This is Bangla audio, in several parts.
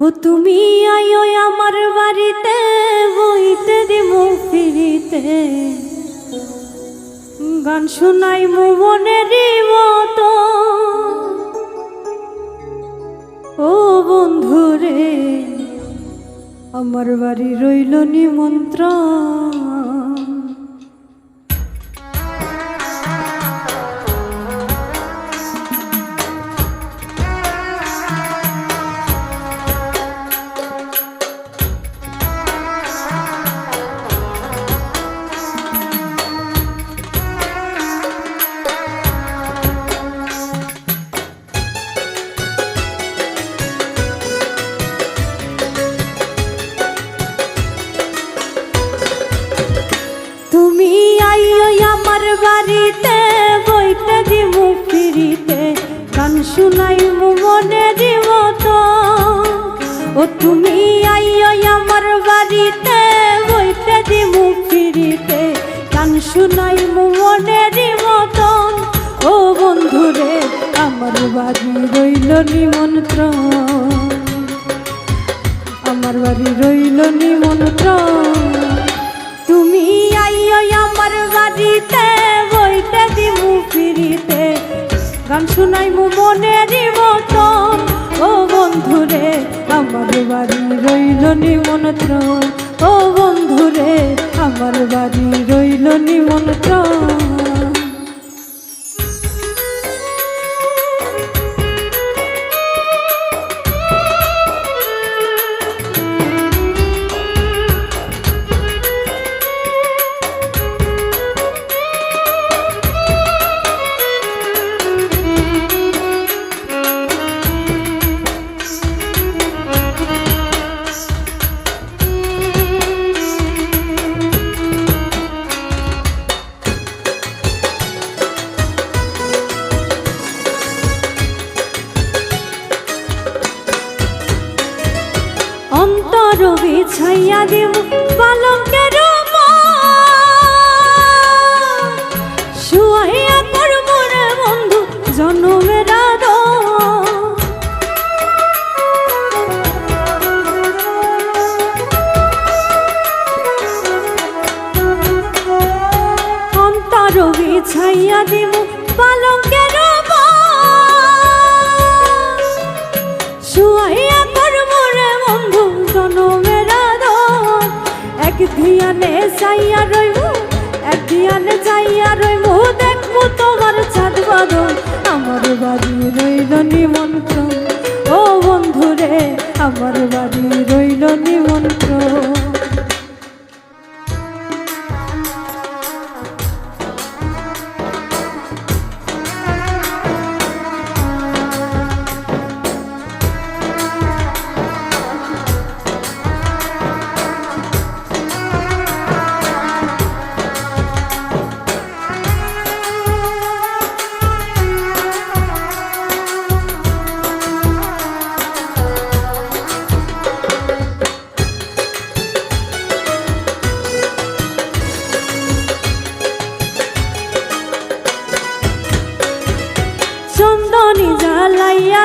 ও তুমি আয়ো আমার বাড়িতে, বইতে দিব ফিরিতে। গান শোনাই মনের মতো। ও বন্ধুরে, আমার বাড়ি রইল নিমন্ত্রণ। বাড়িতে বইতে দিব ফিরিতে। গান শুনাই মনে দিব তো ও তুমি আইও আমার বাড়িতে, বইতে দিব ফিরিতে। গান শুনাই মনে দিব তো ও বন্ধুরে, আমার বাড়ি রইল নিমন্ত্রণ। আমার বাড়ি রইল নিমন্ত্রণ। তুমি আইও আমার বাড়িতে ফিরিতে গান শুনাই মু মনের মতন। ও বন্ধুরে, আমার বাড়ি রইল নিমন্ত্রণ। ও বন্ধুরে, আমার বাড়ি রইল নিমন্ত্রণ। বিছাইয়া দিব পালঙ্কের শুয়াইয়া করব রে বন্ধু জনমের অন্তর বিছাইয়া দিব চাইয়া রইব এক ধিয়ানে চাইয়া রইব দেখব তোমার চাঁদ বাদল আমার বাড়ি রইল নিমন্ত্রণ। ও বন্ধুরে, আমার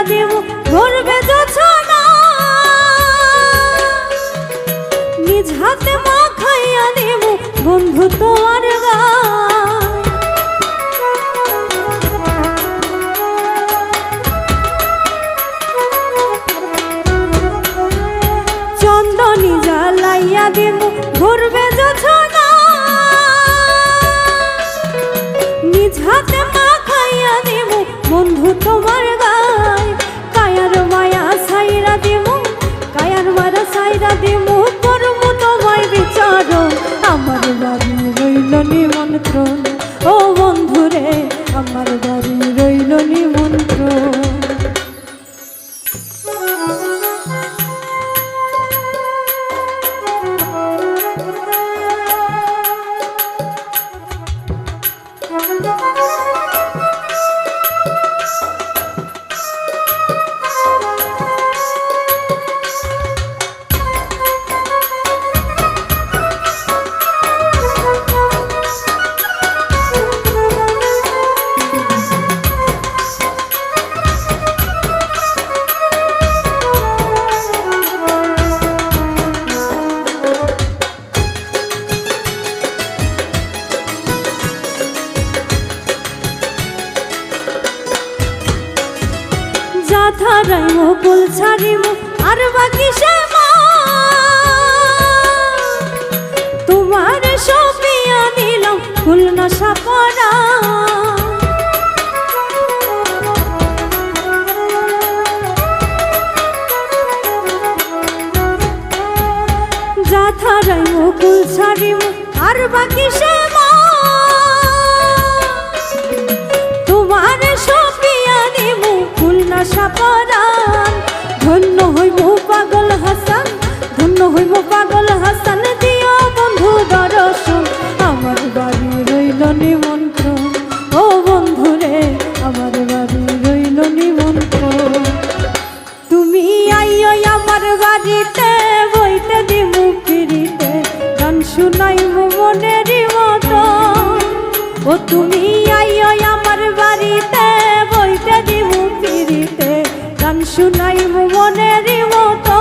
দেব ভরবে যোছনা নিজ হাতে মাখাইয়া দেব, বন্ধু তোমার গায়। চন্দনী জ্বালাইয়া দেব ভরবে যোছনা নিজ হাতে মাখাইয়া দেব, বন্ধু তোমার গায়। কায়ার মায়া সাইরা দেব কায়ার মারা সাইরা দেব করব তোমায় বিচারণ আমার বাড়ি রইল নিমন্ত্রণ, ও বন্ধুরে, আমার বাড়ি রইল নিমন্ত্রণ। যাথারাই মুকুল ছাড়িব, আর বাকি সে তোমার সপিয়া নিলাম ফুল না সাপরা যাথারাই মুকুল ছাড়িব, আর বাকি সে ও তুমি আইও আমার বাড়িতে, বইতে দিমু ফিরিতে। গান শুনাই মনের মতো।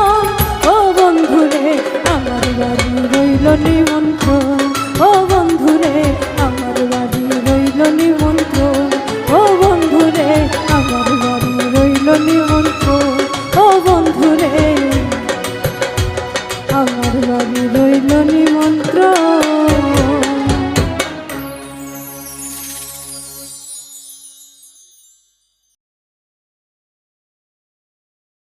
ও বন্ধুরে, আমার বাড়ি রইল নিমন্ত্রণ। ও বন্ধুরে, আমার বাড়ি রইল নিমন্ত্রণ। ও বন্ধুরে, আমার বাড়ি রইল নিমন্ত্রণ। ও বন্ধুরে, আমার বাড়ি রইল নিমন্ত্রণ।